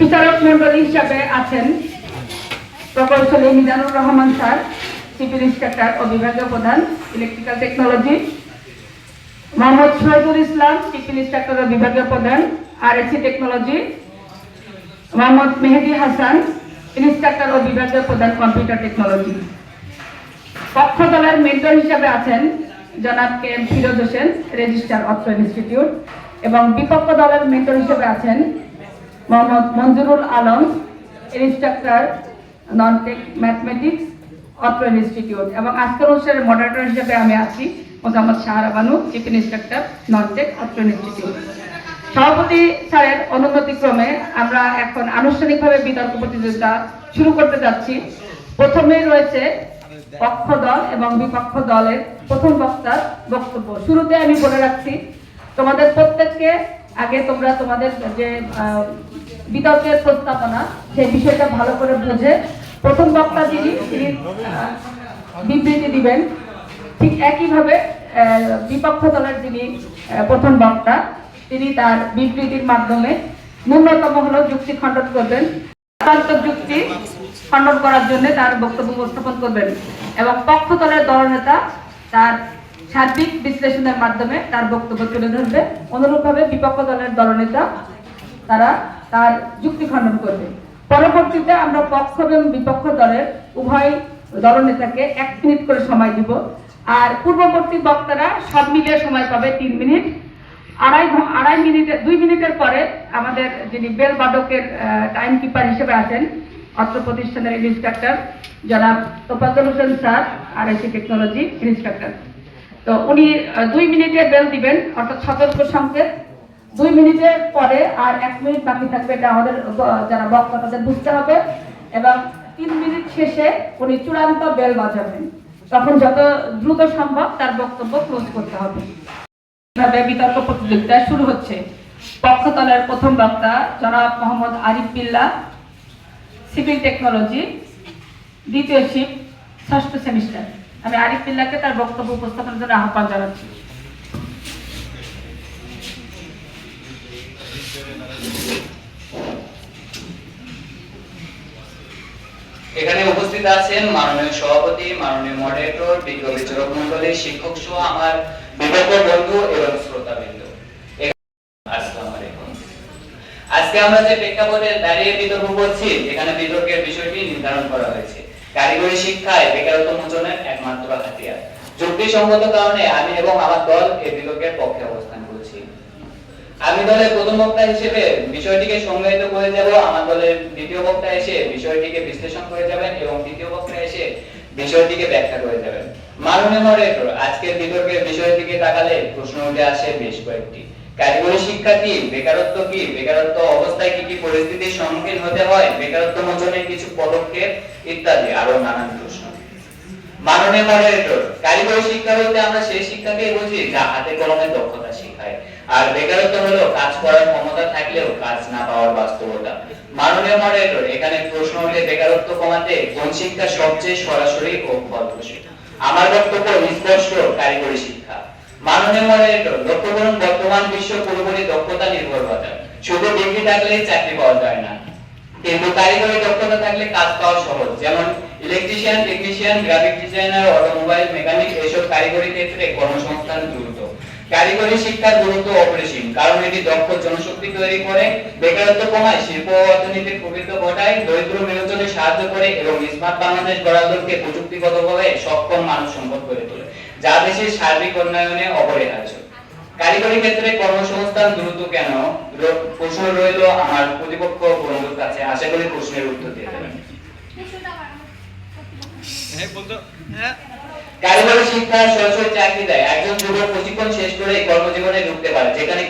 বিচারক মন্ডলী হিসাবে আছেন প্রকৌশলী Mizanur Rahman sir civil inspector ও বিভাগীয় প্রধান electrical technology Mohammad Shahidul Islam civil inspector ও বিভাগীয় প্রধান RAC technology Mohammad Mehedi Hasan, inspector ও বিভাগীয় প্রধান কম্পিউটার টেকনোলজি পক্ষ দলের মেন্টর হিসাবে আছেন জনাব K M Firoz Hossain registrar অত্র ইনস্টিটিউট এবং বিপক্ষ দলের মেন্টর হিসেবে আছেন Mohammad Monjurul Alam instructor non tech mathematics অত্র ইনস্টিটিউট এবং আজকের অনুষ্ঠানের মডারেটর হিসেবে আমি আছি Mohammad Shahra Banu chief instructor non tech অত্র ইনস্টিটিউট সভাপতি স্যারের অনুমতিক্রমে আমরা এখন আনুষ্ঠানিকভাবে বিতর্ক প্রতিযোগিতা শুরু করতে যাচ্ছি। প্রথমেই রয়েছে পক্ষ দল এবং বিপক্ষ দলের প্রথম বক্তার বক্তব্য। শুরুতে আমি বলে রাখছি, তোমাদের প্রত্যেককে আগে তোমরা তোমাদের যে বিতর্কের প্রস্তাবনা সেই বিষয়টা ভালো করে বুঝে প্রথম বক্তা যিনি, তিনি বিবৃতি দিবেন। ঠিক একইভাবে বিপক্ষ দলের যিনি প্রথম বক্তা, তিনি তার বিবৃতির মাধ্যমে ন্যূনতম হলেও যুক্তি খণ্ডন করবেন। যুক্তি খণ্ডন করার জন্য তার বক্তব্য উপস্থাপন করবেন এবং পক্ষ দলের দলনেতা তার সার্বিক বিশ্লেষণের মাধ্যমে তার বক্তব্য তুলে ধরবে। অনুরূপভাবে বিপক্ষ দলের দলনেতা, তারা তার যুক্তি খণ্ডন করবে। পরবর্তীতে আমরা পক্ষ এবং বিপক্ষ দলের উভয় দলনেতাকে এক মিনিট করে সময় দিব। আর পূর্ববর্তী বক্তারা সব মিলিয়ে সময় পাবে তিন মিনিট। আড়াই আড়াই মিনিটে দুই মিনিটের পরে আমাদের যিনি বেল বাদকের টাইম কিপার হিসেবে আছেন অত্র প্রতিষ্ঠানের ইনস্ট্রাক্টর জনাব Tofazzal Hossain sir R AC technology instructor তো উনি দুই মিনিটে বেল দিবেন, অর্থাৎ সতর্ক সংকেত। দুই মিনিটের পরে আর এক মিনিট বাকি থাকবে এটা আমাদের যারা বক্তা, তাদের বুঝতে হবে। এবং তিন মিনিট শেষে উনি চূড়ান্ত বেল বাজাবেন। তখন যত দ্রুত সম্ভব তার বক্তব্য ক্লোজ করতে হবে। ভাবে বিতর্ক প্রতিযোগিতা শুরু হচ্ছে। পক্ষতলের প্রথম বক্তা জনাব মোহাম্মদ আরিফ বিল্লা, সিভিল টেকনোলজি, দ্বিতীয় শিপ, ষষ্ঠ সেমিস্টার। আমি আরিফ বিল্লাকে তার বক্তব্য উপস্থাপনের জন্য আহ্বান জানাচ্ছি। এখানে উপস্থিত আছেন মাননীয় সভাপতি, মাননীয় মডারেটর বিজ্ঞ বিচারক মন্ডলী শিক্ষক সহ আমার বিবেক বন্ধু এবং শ্রোতাবৃন্দ। আজকে আমরা যে প্রেক্ষাপটে দাঁড়িয়ে বিতর্ক করছি, এখানে বিতর্কের বিষয়টি নির্ধারণ করা হয়েছে। কারিগরি শিক্ষায় বেকারত্ব মোচনের একমাত্র হাতিয়ার যুক্তিসঙ্গত কারণে আমি এবং আমার দল এই বিতর্কের পক্ষে অবস্থান আমি দলের প্রথম বক্তা হিসেবে বিষয়টিকে সংজ্ঞায়িত করে যাব, আমার দলের দ্বিতীয় বক্তা এসে বিষয়টিকে বিশ্লেষণ করে যাবেন এবং তৃতীয় বক্তা এসে বিষয়টিকে ব্যাখ্যা করে যাবেন। মাননীয় মডারেটর আজকের বিতর্কের বিষয়ের দিকে তাকালে প্রশ্ন উঠে আসে বেশ কয়েকটি। কারিগরি শিক্ষা কি, বেকারত্ব কি, বেকারত্ব অবস্থায় কি কি পরিস্থিতির সম্মুখীন হতে হয়, বেকারত্ব মোচনের কিছু পদক্ষেপ ইত্যাদি আরও নানান প্রশ্ন। মাননীয় মডারেটর কারিগরি শিক্ষা বলতে আমরা সেই শিক্ষাকেই বুঝি যা হাতে কলমে দক্ষতা শেখায়। আর বেকারত্ব হলো কাজ করার ক্ষমতা থাকলেও কাজ না পাওয়ার বাস্তবতা। মাননীয় মডারেটর এখানে প্রশ্ন উঠে বেকারত্ব কমাতে কোন শিক্ষা সবচেয়ে সরাসরি ও ফলপ্রসূ? আমার বক্তব্য স্পষ্ট, কারিগরি শিক্ষা। মাননীয় মডারেটর লক্ষ্য করুন বর্তমান বিশ্ব পুরোপুরি দক্ষতা নির্ভর বাজার শুধু ডিগ্রি থাকলেই চাকরি পাওয়া যায় না। কিন্তু কারিগরি দক্ষতা থাকলে কাজ পাওয়া সহজ। যেমন electrician technician graphic designer automobile mechanic এসব কারিগরি ক্ষেত্রে কর্মসংস্থান দ্রুত। কারিগরি শিক্ষার গুরুত্ব অপরিসীম কারণ এটি দক্ষ জনশক্তি তৈরি করে বেকারত্ব কমায় শিল্প অর্থনীতির প্রবৃদ্ধি ঘটায় দরিদ্র বিমোচনে সাহায্য করে এবং স্মার্ট বাংলাদেশ গড়ার লক্ষ্যে প্রযুক্তিগতভাবে সক্ষম মানব সম্পদ গড়ে তোলে যা দেশের সার্বিক উন্নয়নে অপরিহার্য। কারিগরি ক্ষেত্রে কর্মসংস্থান দ্রুত কেন? প্রশ্ন রইল আমার প্রতিপক্ষ বন্ধুর কাছে আশা করি প্রশ্নের উত্তর দিয়ে দেবেন। কারিগরি শিক্ষা সরাসরি চাকরি দেয়। একজন যুবক প্রশিক্ষণ শেষ করে কর্মজীবনে ঢুকতে পারে। যেখানে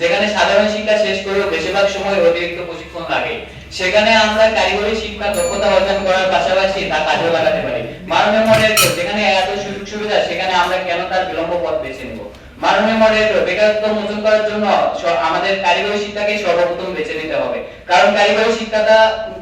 যেখানে সাধারণ শিক্ষা শেষ করেও বেশিরভাগ সময় অতিরিক্ত প্রশিক্ষণ লাগে। সেখানে আমরা কারিগরি শিক্ষা দক্ষতা অর্জন করার পাশাপাশি তা কাজে লাগাতে পারি। মাননীয় মনে যেখানে এত সুযোগ সুবিধা, সেখানে আমরা কেন তার বিলম্ব পথ বেছে নেব? মাননীয় মডারেটর বেকারত্ব মোচন করার জন্য আমাদের কারিগরি শিক্ষাকে সর্বপ্রথম বেছে নিতে হবে। কারণ কারিগরি শিক্ষাটা,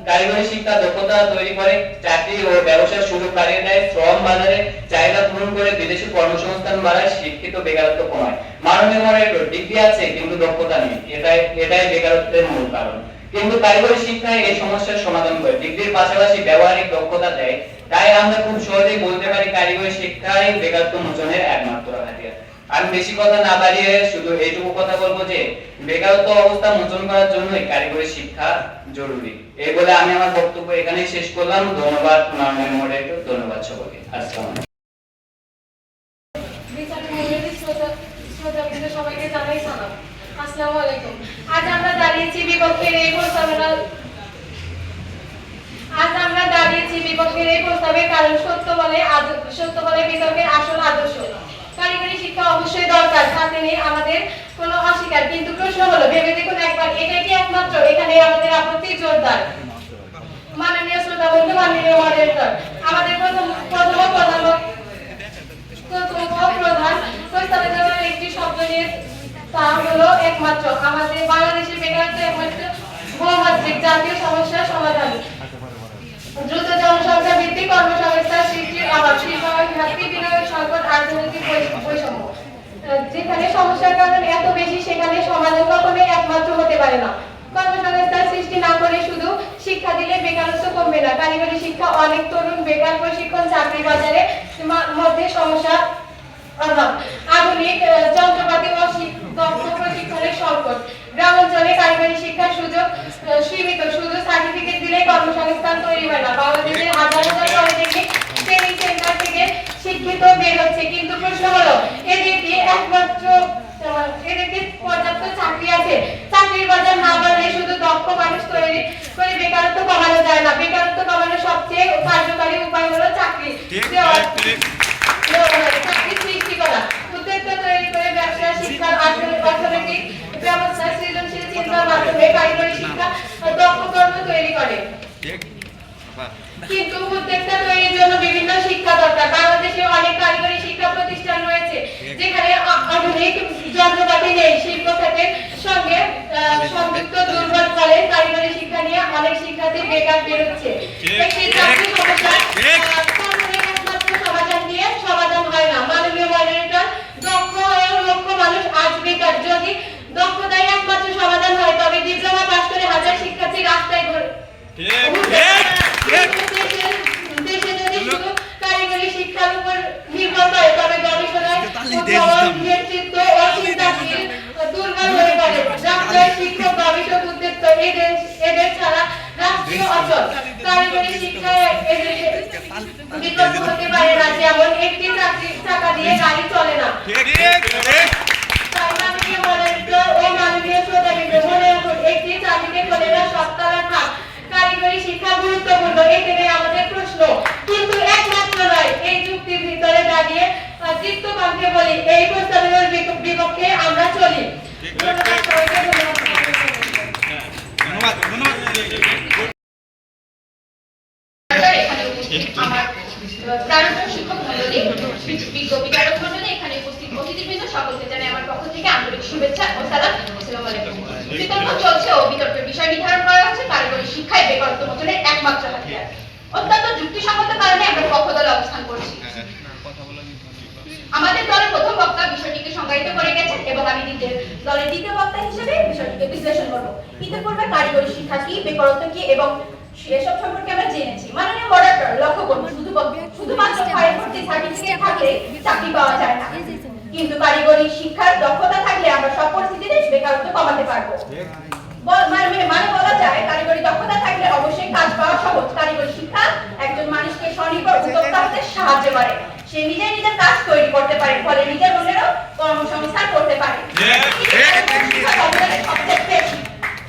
কারিগরি শিক্ষা দক্ষতা তৈরি করে চাকরি ও ব্যবসার সুযোগ বাড়িয়ে দেয়, শ্রম বাজারে চাহিদা পূরণ করে বিদেশি কর্মসংস্থান বাড়ায়, শিক্ষিত বেকারত্ব কমায়। মাননীয় মডারেটর ডিগ্রি আছে, কিন্তু দক্ষতা নেই। এটাই এটাই বেকারত্বের মূল কারণ। কিন্তু কারিগরি শিক্ষায় এই সমস্যার সমাধান করে, ডিগ্রির পাশাপাশি ব্যবহারিক দক্ষতা দেয়। তাই আমরা খুব সহজেই বলতে পারি কারিগরি শিক্ষাই বেকারত্ব মোচনের একমাত্র হাতিয়ার। আমি বেশি কথা না বাড়িয়ে শুধু এইটুকু কথা বলব যে, বেকারত্ব অবস্থা মোচন করার জন্যই কারিগরি শিক্ষা জরুরি এই বলে আমি আমার বক্তব্য এখানেই শেষ করলাম ধন্যবাদ মাননীয় মডারেটর ধন্যবাদ সকলকে আসসালামু সবাইকে জানাই সালাম। আসসালামু আলাইকুম। আজ আমরা দাঁড়িয়েছি বিপক্ষের এই প্রস্তাবনা আজ আমরা দাঁড়িয়েছি বিপক্ষের এই প্রস্তাবে, কারণ সত্য বলে সত্য বলে বিতর্কের আসল আদর্শ কারিগরি শিক্ষা অবশ্যই দরকার, সাথে নেই আমাদের কোনো অস্বীকার। কিন্তু প্রশ্ন হলো, ভেবে দেখুন একবার এটাই কি একমাত্র? এখানে আমাদের আপত্তি জোরদার। মাননীয় শ্রোতা বন্ধু, মাননীয় মডারেটর আমাদের প্রথম প্রথম প্রধান প্রধান প্রস্তাবিত একটি শব্দ নিয়ে তা হলো একমাত্র। আমাদের বাংলাদেশের বেকারত্ব একমাত্র বহুমাত্রিক জাতীয় সমস্যার সমাধান। দ্রুত জনসংখ্যা বৃদ্ধি কর্মসংস্থান যেখানে সমস্যার কারণ এত বেশি, সেখানে সমাধান কখনোই একমাত্র হতে পারে না। কর্মসংস্থান সৃষ্টি না করে শুধু শিক্ষা দিলে বেকারত্ব কমবে না, কারিগরি শিক্ষা অনেক তরুণ বেকার প্রশিক্ষণ চাকরি বাজারে মধ্যে সমস্যা আধুনিক যন্ত্রপাতি ও দক্ষ প্রশিক্ষণের সংকট। গ্রাম অঞ্চলে কারিগরি শিক্ষার সুযোগ সীমিত। শুধু সার্টিফিকেট দিলে কর্মসংস্থান তৈরি হয় না। বাংলাদেশের হাজার হাজার পলিটেকনিক ট্রেনিং সেন্টার থেকে শিক্ষিত বের হচ্ছে। কিন্তু প্রশ্ন হলো এদের কি একমাত্র এদিকে এদের কি পর্যাপ্ত চাকরি আছে? চাকরির বাজার না বাড়লে শুধু দক্ষ মানুষ তৈরি করে বেকারত্ব কমানো যায় না। বেকারত্ব কমানোর সবচেয়ে কার্যকারী উপায় হলো চাকরি সৃষ্টি করা উদ্যোক্তা তৈরি করে ব্যবসা শিক্ষা অর্থ- অর্থনৈতিক ব্যবস্থা সৃজনশীল চিন্তার মাধ্যমে কারিগরি শিক্ষা ও দক্ষ কর্ম তৈরি করে কিন্তু উদ্যোক্তা তৈরির জন্য বিভিন্ন শিক্ষা দরকার বাংলাদেশে অনেক কারিগরি শিক্ষা প্রতিষ্ঠান রয়েছে যেখানে আ- আধুনিক যন্ত্রপাতি নেই শিল্প খাতের সঙ্গে আহ, সংযুক্ত দুর্বল ফলে কারিগরি শিক্ষা নিয়ে শিক্ষার্থী বেকার বেরোচ্ছে। একটি চাকরি সমস্যা আহ, কখনোই একমাত্র সমাধান দিয়ে সমাধান হয় না। মাননীয় মডারেটর দক্ষ ও লক্ষ মানুষ আজ বেকার। যদি দক্ষতাই একমাত্র সমাধান হয় তবে ডিপ্লোমা পাশ করে হাজার শিক্ষার্থী রাস্তায় ঘুরে। দেশে যদি শুধু কারিগরি শিক্ষার উপর নির্ভর করে তবে গবেষণায় নেতৃত্ব ও চিন্তাশীল দুর্বল হয়ে পড়ে রাষ্ট্রের শিক্ষক গবেষক উদ্যোক্তা এদের এদের ছাড়া রাষ্ট্রীয় অচল কারিগরি শিক্ষায় এদের কারিগরি শিক্ষা গুরুত্বপূর্ণ আমাদের প্রশ্ন কিন্তু একমাত্র নয় এই যুক্তির ভিতরে দাঁড়িয়ে আহ, বলি এই প্রস্তাবের বিপ- বিপক্ষে আমরা চলি ধন্যবাদ সবাইকে, ধন্যবাদ। ধন্যবাদ ধন্যবাদ এখানে উপস্থিত আমার প্রাণপ্রিয় শিক্ষক মন্ডলী বিজ্ঞ বিচারক মন্ডলী এখানে উপস্থিত অতিথিবৃন্দ সকলকে জানাই আমার পক্ষ থেকে আন্তরিক শুভেচ্ছা ও সালাম আসসালামু আলাইকুম বিতর্ক চলছে ও বিতর্কের বিষয় নির্ধারণ করা হচ্ছে কারিগরি শিক্ষায় বেকারত্ব মোচনের একমাত্র হাতিয়ার অত্যন্ত যুক্তিসঙ্গত কারণে আমরা পক্ষ দলে অবস্থান করছি আমাদের দলের প্রথম বক্তা বিষয়টিকে সংজ্ঞায়িত করে গেছেন এবং আমি দ্বিতীয় দলের দ্বিতীয় বক্তা হিসেবে বিষয়টিকে বিশ্লেষণ করব ইতিপূর্বে কারিগরি শিক্ষা কি বেকারত্ব কি এবং সেসব সম্পর্কে আমরা জেনেছি মাননীয় মডারেটর লক্ষ্য করুন শুধু শুধুমাত্র ফাইল ভর্তি সার্টিফিকেট থাকলে চাকরি পাওয়া যায় না কিন্তু কারিগরি শিক্ষার দক্ষতা থাকলে আমরা সব পরিস্থিতিতে বেকারত্ব কমাতে পারব মানে মানে বলা যায় কারিগরি দক্ষতা থাকলে অবশ্যই কাজ পাওয়া সহজ কারিগরি শিক্ষা একজন মানুষকে স্বনির্ভর উদ্যোক্তা হতে সাহায্য করে সে নিজে নিজের কাজ তৈরি করতে পারে ফলে নিজের অন্যেরও কর্মসংস্থান করতে পারে শিক্ষা সবচেয়ে বেশি।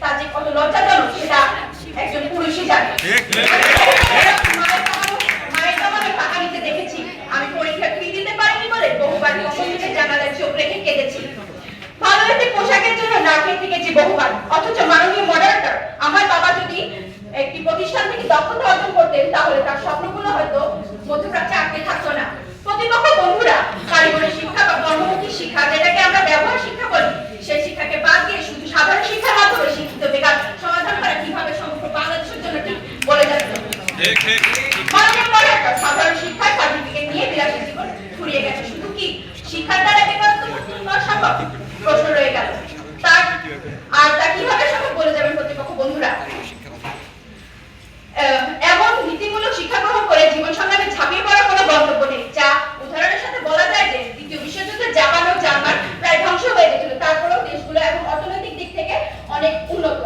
তার যে কত লজ্জাজনক সেটা একজন পুরুষই জানে। মায়ের কামানো- মায়ের কামানো টাকা নিতে দেখেছি আমি পরীক্ষা ফি দিতে পারিনি বলে বহুবার কমল জানালায় চোখ রেখে কেঁদেছি। ভালো একটি পোশাকের জন্য না খেয়ে থেকেছি বহুবার অথচ মাননীয় মডারেটর আমার বাবা দক্ষতা অর্জন করতেন তাহলে তার স্বপ্নগুলো হয়তো মধ্যপ্রাচ্যে আটকে থাকতো না। প্রতিপক্ষ বন্ধুরা কারিগরি শিক্ষা বা কর্মমুখী শিক্ষা যেটাকে আমরা ব্যবহার শিক্ষা বলি সেই শিক্ষাকে বাদ দিয়ে শুধু সাধারণ শিক্ষার মাধ্যমে শিক্ষিত বেকার সমাধান করা কীভাবে সম্ভব বাংলাদেশের জন্য ঠিক বলে যাচ্ছে ঠিক ঠিক মাননীয় মহারাষ্ট্র সাধারণ শিক্ষার সার্টিফিকেট নিয়ে বিলাসী জীবন ফুরিয়ে গেছে। শুধু কি শিক্ষার দ্বারা বেকারত্ব সম্ভব। প্রশ্ন রয়ে গেল তার আর তা কীভাবে সম্ভব বলে যাবেন প্রতিপক্ষ বন্ধুরা আহ, এমন নীতিমূলক শিক্ষা গ্রহণ করে জীবন সংগ্রামে ঝাঁপিয়ে পড়ার কোনো গন্তব্য নেই যা উদাহরণের সাথে বলা যায় যে দ্বিতীয় বিশ্বযুদ্ধে জাপান ও জার্মান প্রায় ধ্বংস হয়ে গেছিল তারপরেও দেশগুলো এখন অর্থনৈতিক দিক থেকে অনেক উন্নত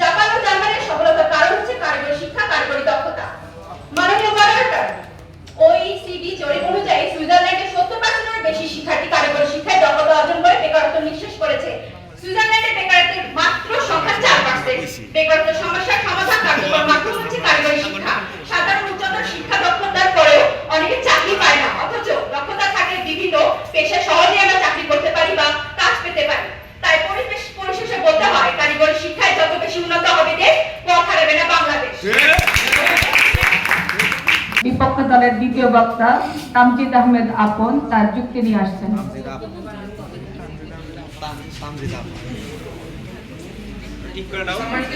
জাপান ও জার্মানের সফলতার কারণ হচ্ছে কারিগরি শিক্ষা কারিগরি দক্ষতা মাননীয় মডারেটর ওইসিডি জরিপ অনুযায়ী সুইজারল্যান্ডে সত্তর পার্সেন্টের বেশি শিক্ষার্থী কারিগরি শিক্ষায় দক্ষতা অর্জন করে বেকারত্ব নিঃশেষ করেছে সুইজারল্যান্ডে বেকারত্বের মাত্র সংখ্যা চার পার্সেন্ট বেকারত্ব সমস্যার সমাধান কার্যকর মাধ্যম হচ্ছে কারিগরি শিক্ষা। সাধারণ উচ্চতর শিক্ষা দক্ষতার পরেও অনেকে চাকরি পায় না। অথচ দক্ষতা থাকলে বিভিন্ন পেশায় সহজে আমরা চাকরি করতে পারি বা কাজ পেতে পারি। তাই পরিবেশ পরিশেষে বলতে হয়, কারিগরি শিক্ষায় যত বেশি উন্নত হবে দেশ, পথ হারাবে না বাংলাদেশ। বিপক্ষ দলের দ্বিতীয় বক্তা তামজিদ আহমেদ আপন তার যুক্তি নিয়ে আসছেন। ঠিক করে দাও সম্মানিত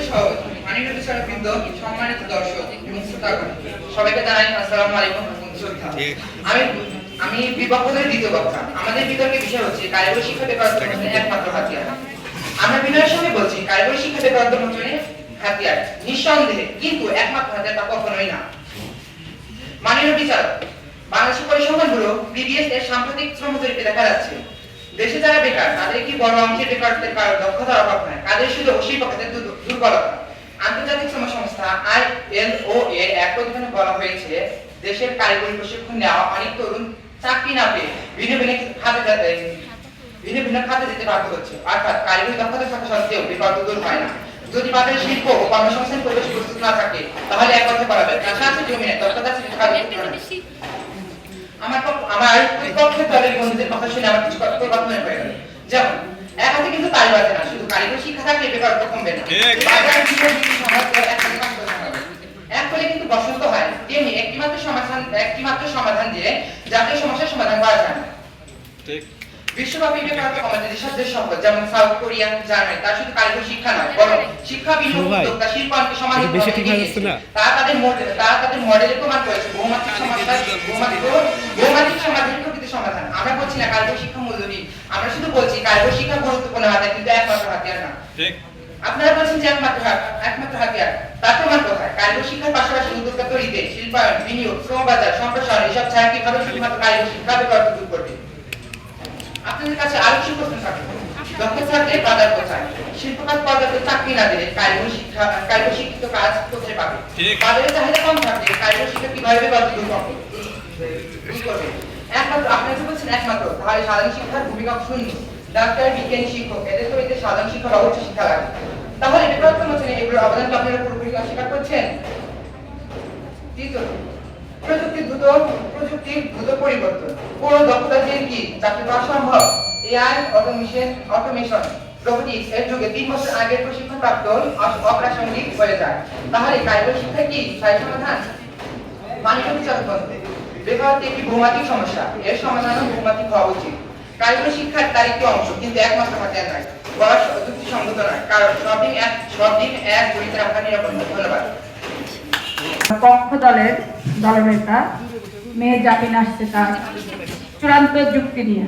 মাননীয় বিচারকবৃন্দ সম্মানিত দর্শক এবং শ্রোতাগণ সবাইকে জানাই আসসালামু আলাইকুম শ্রদ্ধা। আমি আমি বিপক্ষদের দ্বিতীয় বক্তা। আমাদের বিতর্কের বিষয় হচ্ছে কারিগরি শিক্ষা বেকারত্ব একমাত্র হাতিয়ার। আমরা বিনয়ের সঙ্গে বলছি কারিগরি শিক্ষা বেকারত্ব মোচনে হাতিয়ার। নিঃসন্দেহে কিন্তু একমাত্র হাতিয়ার তা কখনোই না। মাননীয় বিচারক বাংলাদেশের পরিসংখ্যান ব্যুরো বিবিএস এর সাম্প্রতিক শ্রম জরিপে দেখা যাচ্ছে। দেশে যারা বেকার তাদের কি বড় অংশের বেকারত্বের কারণ দক্ষতার অভাব নয় কাদের শুধু শিল্পক্ষেত্রে দু- দুর্বলতা। আন্তর্জাতিক শ্রম সংস্থা আইএলও এর এক প্রতিবেদনে বলা হয়েছে দেশের কারিগরি প্রশিক্ষণ নেওয়া অনেক তরুণ চাকরি না পেয়ে ভিন্ন ভিন্ন খাতে যাতে ভিন্ন ভিন্ন খাতে যেতে বাধ্য হচ্ছে। অর্থাৎ কারিগরি দক্ষতা থাকা সত্ত্বেও বেকারত্ব দূর হয় না। যদি বাজারে শিল্প ও কর্মসংস্থান পরিবেশ প্রস্তুত না থাকে তাহলে এক কথা বলা যায় পেশা আছে জমি নেই দক্ষতা আছে কিন্তু কাজ করতে পারে না। আমার আমার পক্ষে দলের বন্ধুদের কথা শুনে আমার কিছু কথা কথা মনে পড়ে গেল। যেমন এক হাতে কিন্তু তালি বাজে না শুধু কারিগরি শিক্ষা থাকলে বেকারত্ব কমবে না। ঠিক। বাজারে বিভিন্ন জিনিস সমাজ করে একসাথে কাজ করতে হবে। এক হলে কিন্তু বসন্ত হয়। তেমনি একটিমাত্র সমাধান একটিমাত্র সমাধান দিয়ে জাতীয় সমস্যার সমাধান করা যায় না। ঠিক। বিশ্বব্যাপী বেকারত্ব কমাতে যেসব দেশ যেমন সাউথ কোরিয়া জার্মানি তার শুধু কারিগরি শিক্ষা নয় বরং শিক্ষা বিনিয়োগ উদ্যোক্তা শিল্পায়নকে সমাজে বেশি ঠিক হয়ে না? তারা তাদের মডেল তারা তাদের মডেলে প্রমাণ করেছে বহুমাত্রিক সমাধান বহুমাত্রিক বহুমাত্রিক প্রকৃতি সমাধান। আমরা বলছি না কারিগরি শিক্ষা মূল্যহীন আমরা শুধু বলছি কারিগরি শিক্ষা গুরুত্বপূর্ণ হাতিয়ার কিন্তু একমাত্র হাতিয়ার না। ঠিক। আপনারা বলছেন যে একমাত্র একমাত্র হাতিয়ার তার প্রমাণ কোথায়? কারিগরি শিক্ষার পাশাপাশি উদ্যোক্তা তৈরিতে শিল্পায়ন বিনিয়োগ শ্রম বাজার সম্প্রসারণ এসব ছাড়া কীভাবে শুধুমাত্র কারিগরি শিক্ষা দূর করবে? আপনাদের কাছে আরও কিছু প্রশ্ন থাকবে? দক্ষ থাকলে বাজার কোথায়? শিল্পকাজ পর্যাপ্ত চাকরি না দিলে কারিগরি শিক্ষা কারিগরি শিক্ষিত কাজ কোথায় পাবে? বাজারে চাহিদা কম থাকলে কারিগরি শিক্ষা কীভাবে দূর করবে? একমাত্র আপনারা তো বলছেন একমাত্র তাহলে সাধারণ শিক্ষার ভূমিকা শূন্য। ডাক্তার বিজ্ঞানী শিক্ষক এদের তো এদের সাধারণ শিক্ষার অবশ্য শিক্ষা লাগে। তাহলে বেকারত্ব মোচনে এগুলোর অবদান আপনারা পুরোপুরি অস্বীকার করছেন? তৃতীয় প্রযুক্তির দ্রুত প্রযুক্তির দ্রুত পরিবর্তন। কোন দক্ষতা দিয়ে কি চাকরি পাওয়া সম্ভব? এআই, অটোমেশন অটোমেশন, রোবোটিক্স এর যুগে তিন বছর আগের প্রশিক্ষণ প্রাপ্ত অপ্রাসঙ্গিক হয়ে যায়। তাহলে কারিগরি শিক্ষা কি স্থায়ী সমাধান? মানিকম বিচারপত্র বেকারত্ব একটি বহুমাত্রিক সমস্যা। এর সমাধানও বহুমাত্রিক হওয়া উচিত। কারিগরি শিক্ষার তার একটি অংশ, কিন্তু একমাত্র হাতিয়ার নয়। বলা যুক্তিসঙ্গত নয়, কারণ সব দিন এক সব দিন এক গণিতে রাখা নিরাপদ ধন্যবাদ। পক্ষ দলের দলনেতা মেয়ে জামিন আসছে তার চূড়ান্ত যুক্তি নিয়ে।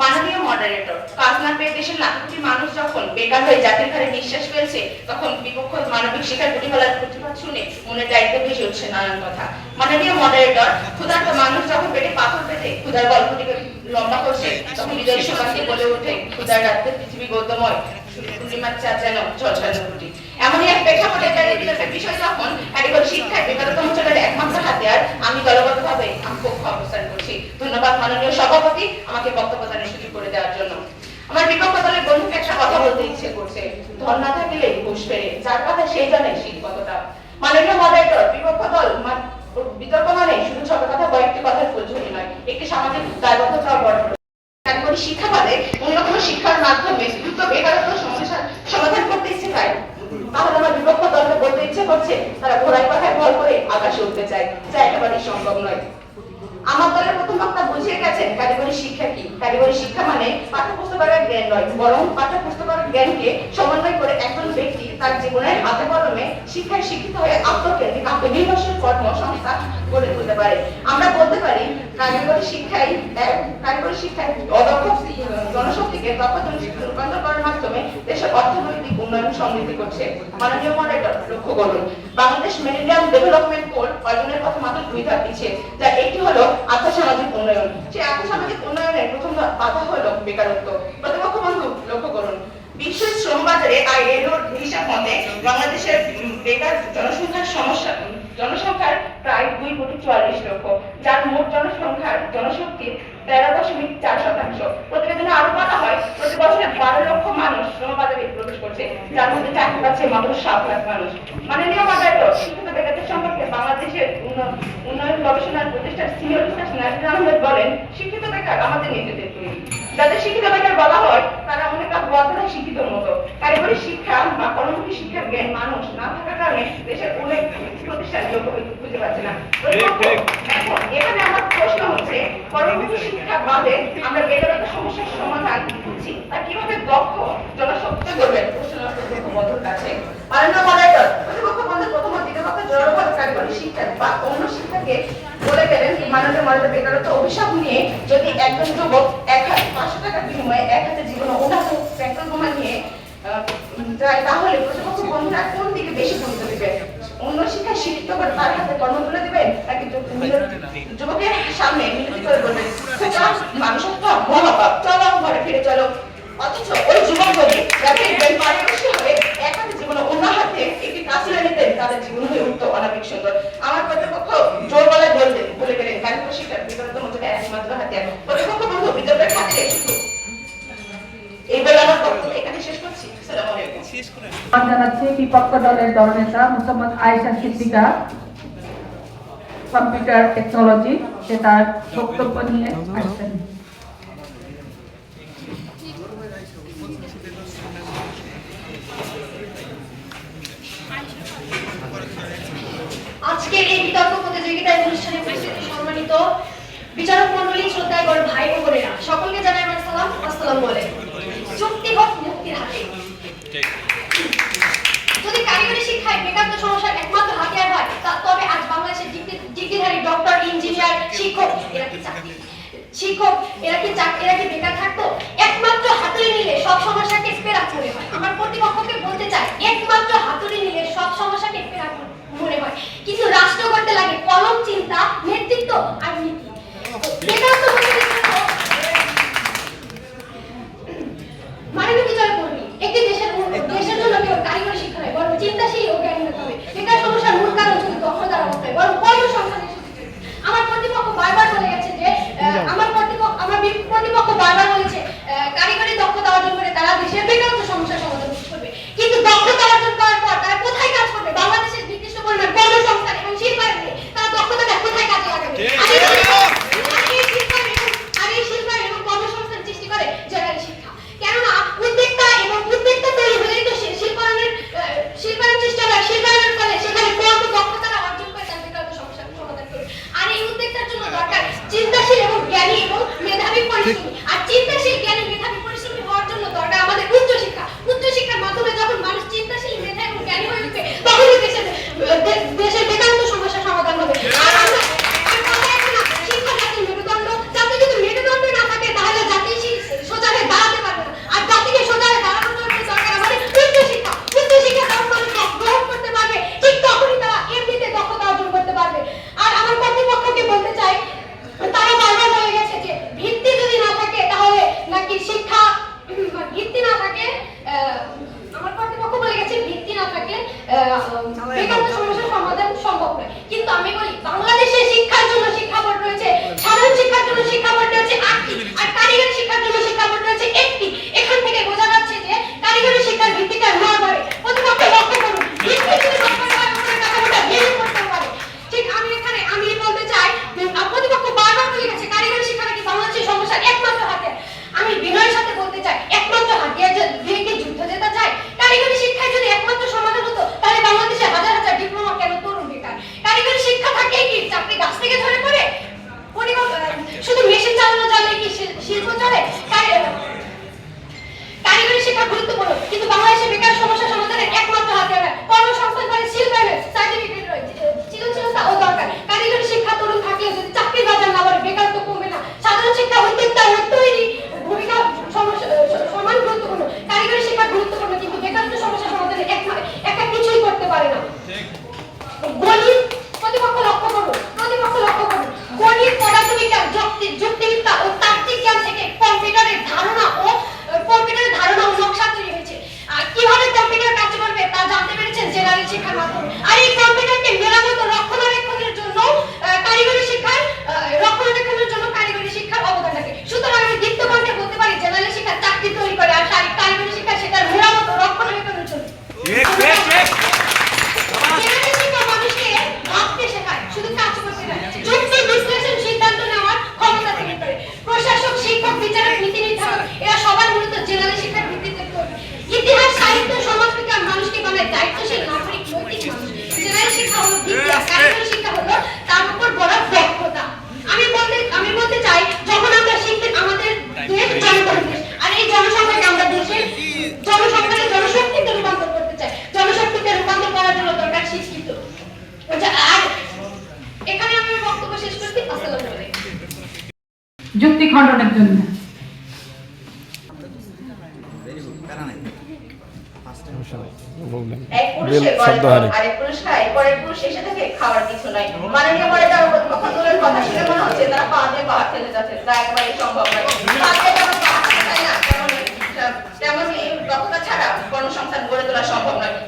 মাননীয় মডারেটর কাজ না পেয়ে দেশের লাখ মানুষ যখন বেকার হয়ে জাতির ঘরে নিঃশ্বাস ফেলছে, তখন বিপক্ষ মানবিক শিক্ষার প্রতিফলার প্রতিবাদ শুনে মনের দায়িত্ব ভেসে উঠছে নানান কথা। মাননীয় মডারেটর ক্ষুধার্ত মানুষ যখন পেটে পাথর পেতে ক্ষুধার গল্পটিকে লম্বা করছে তখন হৃদয় সমাজকে বলে ওঠে ক্ষুধার রাত্রে পৃথিবী গৌতময় পূর্ণিমার চাঁদ যেন ঝলসানো কুটি এমনই এক প্রেক্ষাপটে দাঁড়িয়ে বিষয় যখন কারিগরি শিক্ষায় বেকারত্ব মোচনের একমাত্র হাতিয়ার, আমি দলগতভাবে আমি পক্ষ অবস্থান করছি। ধন্যবাদ মাননীয় সভাপতি আমাকে বক্তব্য দানের সুযোগ করে দেওয়ার জন্য। আমার বিপক্ষ দলের বন্ধুকে একটা কথা বলতে ইচ্ছে করছে। ধন থাকিলে পেরে যার কথা সেই জানে শীত কতটা। মাননীয় মডারেটর বিপক্ষ দল বিতর্ক মানে শুধু ছোট কথা কথার নয়। একটি সামাজিক কারিগরি শিক্ষা বাদে অন্য শিক্ষার মাধ্যমে দ্রুত বেকারত্ব সমস্যার সমাধান করতে ইচ্ছে তাহলে আমার বিপক্ষ দলকে বলতে ইচ্ছে করছে, তারা ভর করে আকাশে উঠতে চায়। যা একেবারেই সম্ভব নয়। আমার দলের প্রথম বক্তা বুঝিয়ে গেছেন, কারিগরি শিক্ষা কি? কারিগরি শিক্ষা মানে পাঠ্যপুস্তকের জ্ঞান নয়, বরং পাঠ্যপুস্তকের জ্ঞানকে সমন্বয় করে একজন ব্যক্তি তার জীবনের হাতে কলমে শিক্ষায় শিক্ষিত হয়ে আত্মকেন্দ্রিক আত্মনির্ভরশীল কর্মসংস্থান গড়ে তুলতে পারে। আমরা বলতে পারি, কারিগরি শিক্ষাই এক কারিগরি শিক্ষায় অদক্ষ জনশক্তিকে দক্ষ জনশক্তিতে রূপান্তর করার মাধ্যমে দেশের অর্থনৈতিক উন্নয়ন সমৃদ্ধি করছে। মাননীয় মডারেটর লক্ষ্য করুন, বাংলাদেশ মিলেনিয়াম ডেভেলপমেন্ট গোল অর্জনের কথা মাত্র দুই ধাপ পিছিয়ে যার একটি হলো আর্থসামাজিক উন্নয়ন। সেই আর্থসামাজিক উন্নয়নের প্রথম বাধা হলো বেকারত্ব। প্রতিপক্ষ বন্ধু, লক্ষ্য বিশ্ব শ্রম বাজারে আইএলওর হিসাব মতে বাংলাদেশের বেকার জনসংখ্যার সমস্যা, জনসংখ্যার প্রায় দুই কোটি চুয়াল্লিশ লক্ষ, যার মোট জনসংখ্যার জনশক্তির তেরো দশমিক চার শতাংশ। প্রতিবেদনে আরও বলা হয়, প্রতি বছরে বারো লক্ষ মানুষ শ্রম বাজারে প্রবেশ করছে, যার মধ্যে চাকরি পাচ্ছে মাত্র সাত লাখ মানুষ। মাননীয় বাজার শিক্ষিত বেকারদের সম্পর্কে বাংলাদেশের উন্ন- উন্নয়ন গবেষণার প্রতিষ্ঠান সিনিয়র রিসার্চ নাজির আহমেদ বলেন, শিক্ষিত বেকার আমাদের নিজেদের তৈরি যাদের শিক্ষিত বেকার বলা হয় অনেক অজ্ঞায় শিক্ষিত মতো। কারিগরি শিক্ষা বা কর্মমুখী শিক্ষার জ্ঞান মানুষ না থাকার কারণে দেশের অনেক প্রতিষ্ঠান যোগ্য খুঁজে পাচ্ছে না। এখন এখানে আমার প্রশ্ন হচ্ছে কর্মমুখী শিক্ষা বাদে আমরা বেকারত্ব সমস্যার সমাধান করছি তা কীভাবে দক্ষ? জনশক্তি করবেন প্রশ্ন মাননীয় মডারেটর প্রতিপক্ষ বন্ধুর প্রথম পাঁচশো টাকার বিনিময়ে এক হাতে জীবনে উন্নত নিয়ে যায় তাহলে প্রতিপক্ষ বন্ধুরা কোন দিকে বেশি গুরুত্ব দিবেন অন্য শিক্ষায় শিক্ষিত করে কর্ম তুলে দিবেন নাকি যুবকের সামনে করে বলবেন "খোকা, মানুষের তো মহাপাপ চলো ঘরে ফিরে চলো অথচ ওই যুবক যদি যাতে দেখবেন পারিপার্শ্বিক হয়ে এক হাতে জীবনে অন্য হাতে একটি কাছিলা নিতেন তাদের জীবন হয়ে উঠতো অনাবিক সুন্দর আমার প্রতিপক্ষ জোর গলায় বললেন বলে গেলেন কারিগর শিক্ষার বিতরণের মধ্যে একমাত্র হাতিয়ার প্রতিপক্ষ বন্ধু বিতর্কের খাতিরে শুধু এই বলে আমার বক্তব্য এখানে শেষ করছি আসসালামু আলাইকুম আহ্বান বিপক্ষ দলের দলনেতা মোহাম্মদ আয়েশা সিদ্দিকা কম্পিউটার টেকনোলজি, সে তার বক্তব্য নিয়ে আসছেন। আজকের এই বিতর্ক প্রতিযোগিতায় অনুষ্ঠানে উপস্থিত সম্মানিত বিচারক মন্ডলী শ্রদ্ধায় বড় ভাই ও বোনেরা, সকলকে জানাই আমার সালাম। আসসালামু আলাইকুম। চুক্তি হোক মুক্তির হাতে। যদি কারিগরি শিক্ষায় বেকারত্ব সমস্যার একমাত্র হাতিয়ার হয় তবে আজ বাংলাদেশের ডিগ্রিধারী ডক্টর ইঞ্জিনিয়ার শিক্ষক, এরা কি চাকরি? শিক্ষক, এরা কি চাক- এরা কি বেকার থাকতো? একমাত্র হাতুড়ি নিলে সব সমস্যাকে স্পেরাক মনে হয়। আমার প্রতিপক্ষকে বলতে চাই, একমাত্র হাতুড়ি নিলে সব সমস্যাকে স্পেরাক মনে হয়। কিন্তু রাষ্ট্র করতে লাগে কলম, চিন্তা, নেতৃত্ব আর নীতি। বেকারত্ব মুক্তির জন্য মাননীয় বিচার কর্মী একটি দেশের উন্নতি- দেশের ওর কারিগরি শিক্ষা নয় বরং চিন্তাশীল ও জ্ঞানী হতে হবে। বেকার সমস্যার মূল কারণ শুধু দক্ষতার অবস্থায় বরং কর্মসংস্থানের সুযোগ। আমার প্রতিপক্ষ বারবার বলে গেছে যে আমার প্রতিপক্ষ আমার প্রতিপক্ষ বারবার বলেছে কারিগরি দক্ষতা অর্জন করে তারা দেশের বেকারত্ব সমস্যার সমাধান করবে। কিন্তু দক্ষতা অর্জন করার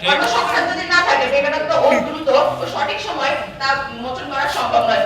কর্মসংস্থান যদি না থাকে বেকারত্ব সঠিক সময় তা মোচন করা সম্ভব নয়।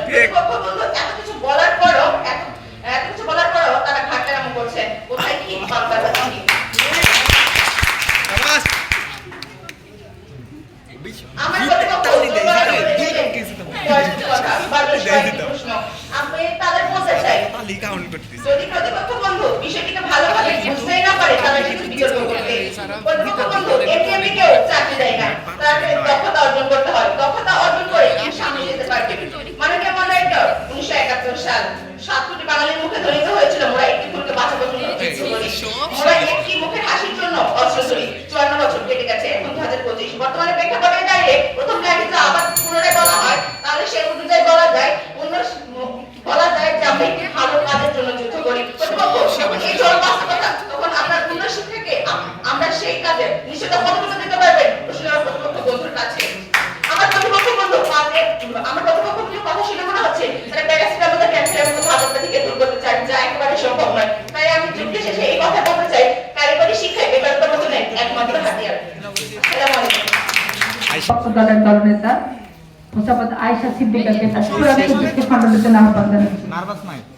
উনিশশো একাত্তর সাল সাত কোটি বাঙালির মুখে ধ্বনিত হয়েছিল মোরা একটি ফুলকে হাসির জন্য অস্ত্র চুরি বছর কেটে গেছে এখন হাজার পঁচিশ। বর্তমানে প্রেক্ষাপটে দাঁড়িয়ে প্রথম গাড়ি আবার ডাক্তার সিদ্দিকাকে তার সুরাবের উদ্দেশ্যে না জন্য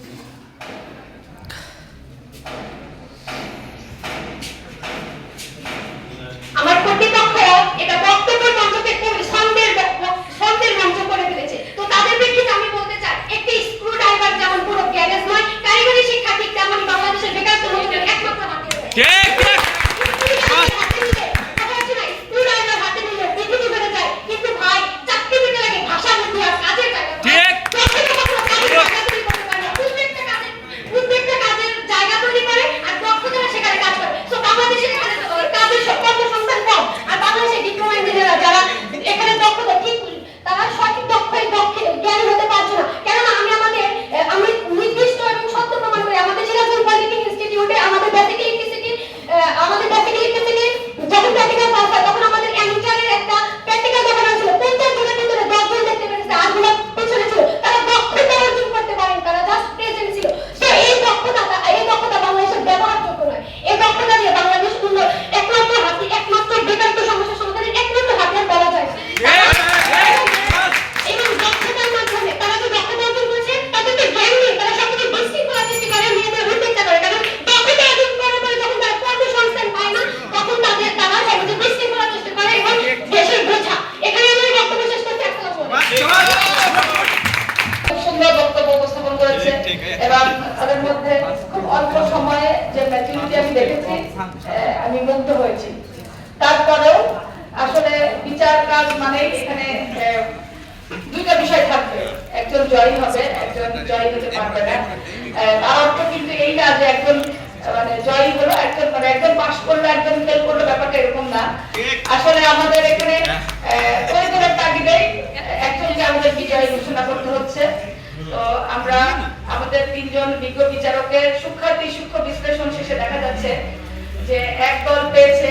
যে এক দল পেয়েছে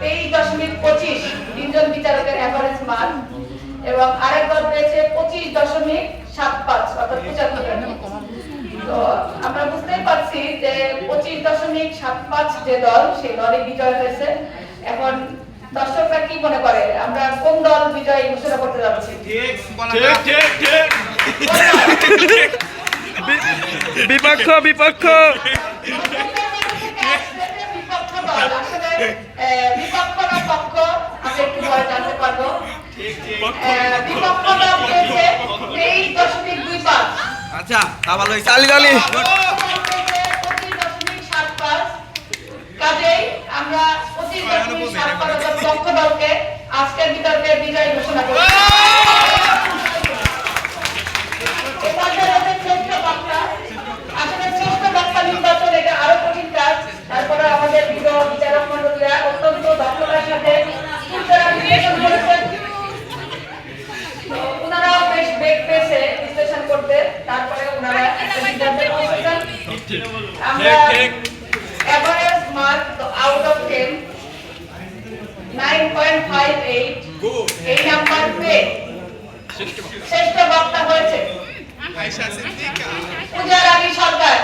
তেইশ দশমিক পঁচিশ তিনজন বিচারকের অ্যাভারেজ মার্ক এবং আরেক দল পেয়েছে পঁচিশ দশমিক সাত পাঁচ অর্থাৎ পঁচাত্তর তো আমরা বুঝতেই পারছি যে পঁচিশ দশমিক সাত পাঁচ যে দল সেই দলই বিজয় হয়েছে। এখন দর্শকরা কি মনে করে? আমরা কোন দল বিজয় ঘোষণা করতে যাচ্ছি? ঠিক ঠিক ঠিক। বিপক্ষ বিপক্ষ। পক্ষ আমরা একটু পরে জানতে পারব আহ, পেয়েছে তেইশ দশমিক দুই পাঁচ আচ্ছা তা ভালো হয়েছে। আলি আলি পঁচিশ দশমিক সাত পাঁচ কাজেই আমরা পঁচিশ দশমিক সাত পাঁচ পক্ষ দলকে আজকের বিতর্কে বিজয় ঘোষণা করছি এখানকার হচ্ছে শ্রেষ্ঠ বক্তা। আসলে শ্রেষ্ঠ বক্তা নির্বাচন এটা আরও কঠিন কাজ তারপরে আমাদের বিজ্ঞ বিচারক মন্ডলীরা অত্যন্ত দক্ষতার সাথে সুতরাং বিশ্লেষণ করেছেন তো ওনারাও বেশ বেগ পেয়েছে বিশ্লেষণ করতে তারপরে ওনারা একটা সিদ্ধান্তে পৌঁছেছেন আমরা। Average mark out of ten nine point five eight এই নাম্বার পেয়ে শ্রেষ্ঠ বক্তা হয়েছে। পূজার আলী সরকার।